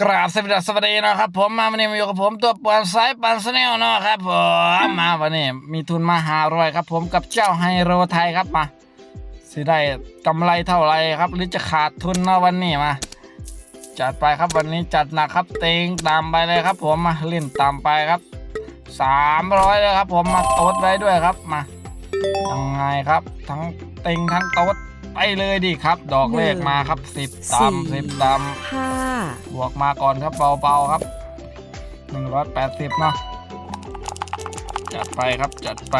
กราบสวัสดีสวัสดีนะครับผมมาวันนี้มาอยู่กับผมตัวปวนสายปันสแนลเนาะครับผมมาวันนี้มีทุนมาหารวยครับ ผมกับเจ้าไฮโรไทยครับมาสิได้กำไรเท่าไรครับ หรือจะขาดทุนเนาะวันนี้มา จัดไปครับวันนี้จัดหนักครับเต็งตามไปเลยครับ ผมมาเล่นตามไปครับสามร้อยเลยครับ ผมมาโต๊ดไว้ด้วยครับมายังไงครับ ทั้งเต็งทั้งโต๊ด ไปเลยดิครับ ดอกเลขมาครับสิบตามสิบตามห้าบวกมาก่อนครับเบาๆครับ180เนาะจัดไปครับจัดไป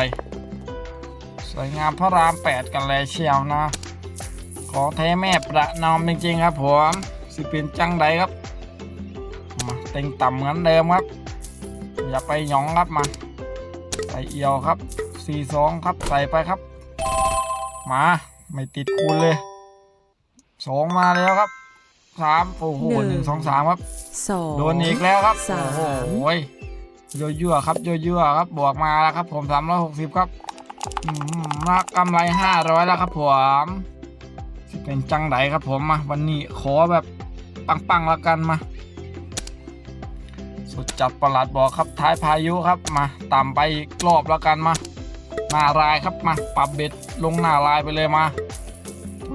สวยงามพระรามแปดกันเลยเชียวนะ ของแท้แม่ประนอมจริงๆครับผมสิเป็นจังใดครับมาเต็งต่ำเหมือนเดิมครับ อย่าไปหยองครับมาใส่เอียวครับ42ครับใส่ไปครับ มา ไม่ติดคูณเลยสองมาแล้วครับสามโอ้โหหนึ่งสองสามครับสองโดนอีกแล้วครับสาโอ้มโหยั่วๆครับยั่วๆครับบวกมาแล้วครับ ผมสามร้อยหกสิบครับอืมมากำไรห้าร้อยแล้วครับผมสิเป็นจังไดครับผมมาวันนี้ขอแบบปังๆแล้วกันมา สุดจัดประหลัดบอกครับท้ายพายุครับมาต่ำไปอีกรอบแล้วกันมาหน้ารายครับมาปรับเบ็ดลงหน้ารายไปเลยมา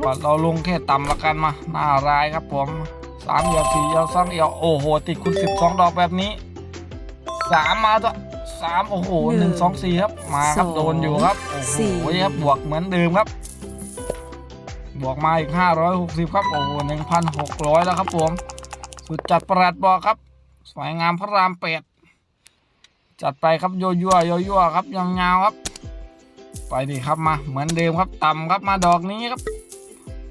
ว่าเราลงแค่ต่ำแล้วกันมาหน้ารายครับผมสามเอียวสี่เอียวสองเอียวโอ้โห ติดคุณสิบสองดอกแบบนี้สามมาตัวสามโอ้โหหนึ่งสองสี่ครับมาครับโดนอยู่ครับโอ้โหครับบวกเหมือนเดิมครับ บวกมาอีกห้าร้อยหกสิบครับโอ้โหหนึ่งพันหกร้อยแล้วครับผมสุดจัดประหลัดบอกครับ สวยงามพระรามเป็ดจัดไปครับโยยัวโยยัวครับยาวๆครับ ไปดิครับมาเหมือนเดิมครับต่ำครับมาดอกนี้ครับ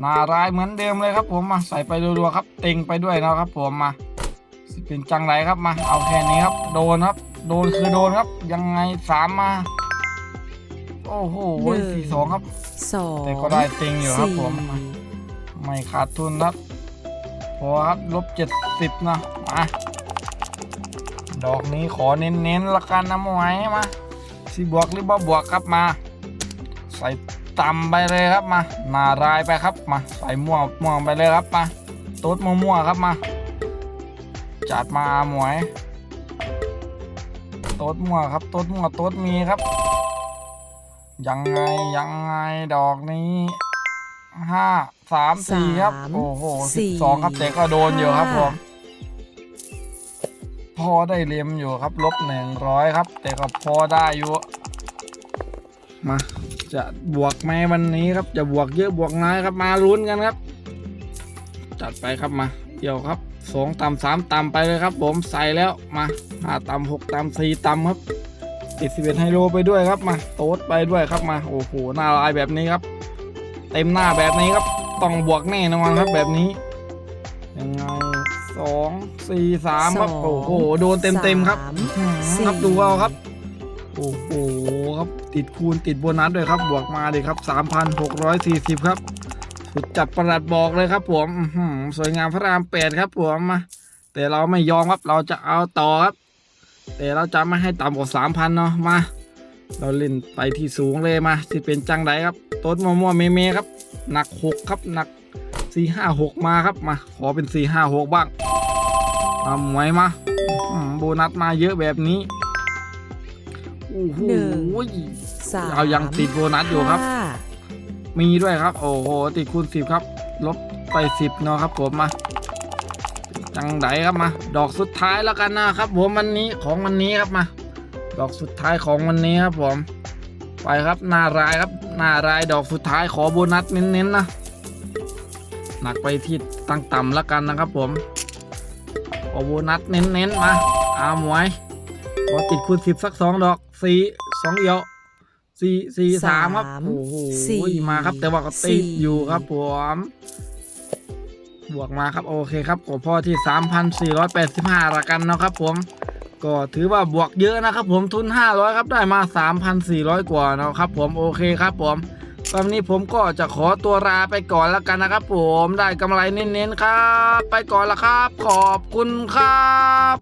หน้ารายเหมือนเดิมเลยครับผมมาใส่ไปรัวๆครับเต็งไปด้วยนะครับผมมาสิเป็นจังไรครับมา เอาแค่นี้ครับ โดนครับ โดนคือโดนครับ ยังไงสามมา โอ้โหสี่สองครับสองแต่ก็ได้เต็งอยู่ครับสี่ผมไม่ขาดทุนครับพอครับลบเจ็ดสิบนะมาดอกนี้ขอเน้นๆละกันนะหมวยมาสิบวกหรือบ่บวกครับมา ใส่ ต่ำไปเลยครับมาหนารายไปครับมาใส่ม่วงม่วงไปเลยครับมาต๊ดมั่วๆครับมา จัดมาหมวยโต๊ดมั่วครับโต๊ดมั่วโต๊ดมีครับ ยังไงยังไงดอกนี้ห้าสามสี่ครับ โอ้โหสิบสองครับแต่ก็โดนอยู่ครับผมพอได้เลียมอยู่ครับ ลบหนึ่งร้อยครับ แต่ก็พอได้อยู่ มา จะบวกไหมวันนี้ครับ จะบวกเยอะบวกน้อยครับมาลุ้นกันครับ จัดไปครับมาเกี่ยวครับสองต่ำสามต่ำไปเลยครับ ผมใส่แล้วมาห้าต่ำหกต่ำสี่ต่ำครับติดสิบเอ็ดไฮโลไปด้วยครับมาโต๊ดไปด้วยครับมาโอ้โหหน้าลายแบบนี้ครับ เต็มหน้าแบบนี้ครับต้องบวกแน่นอนครับแบบนี้ยังไงสองสี่สามครับโอ้โหโดนเต็มเต็มๆครับสามอื้อหือครับดูเอาครับ โอ้โหครับติดคูณติดโบนัสด้วยครับบวกมาเลยครับ 3,640 ครับสุดจัดประหลัดบอกเลยครับ ผมสวยงามพระรามแปดครับ ผมมาแต่เราไม่ยอมครับเราจะเอาต่อครับ แต่เราจะไม่ให้ต่ำกว่า3,000เนาะมา เราเล่นไปที่สูงเลยมาสิเป็นจังไดครับต้นมะม่วงเมเมครับ หนัก6ครับหนัก 4 5 6 มาครับมา ขอเป็น 4 5 6 บ้างมาหมวยมาอื้อหือโบนัสมาเยอะแบบนี้ หหนึ่งสามเอายังติดโบนัสอยู่ครับห้ามีด้วยครับ โอ้โหติดคูณสิบครับ ลบไปสิบเนาะครับผมมาจังไดครับมา ดอกสุดท้ายแล้วกันนะครับผมวันนี้ของวันนี้ครับมา ดอกสุดท้ายของวันนี้ครับผม ไปครับหน้ารายครับหน้ารายดอกสุดท้ายขอโบนัสเน้นๆนะหนักไปที่ตั้งต่ำแล้วกันนะครับผมขอโบนัสเน้นๆมาอาหมวยขอติดคูณสิบสักสองดอก สี่สองเอียวสี่สี่สามครับ โอ้โหสี่มาครับ แต่ว่าก็ติดอยู่ครับผมบวกมาครับโอเคครับขอพ่อที่ 3,485ละกันเนาะครับผม ก็ถือว่าบวกเยอะนะครับผมทุน 500 ครับได้มา 3,400 กว่าเนาะครับผมโอเคครับผมวันนี้ผมก็จะขอตัวลาไปก่อนแล้วกันนะครับผมได้กำไรเน้นๆครับ ไปก่อนละครับ ขอบคุณครับ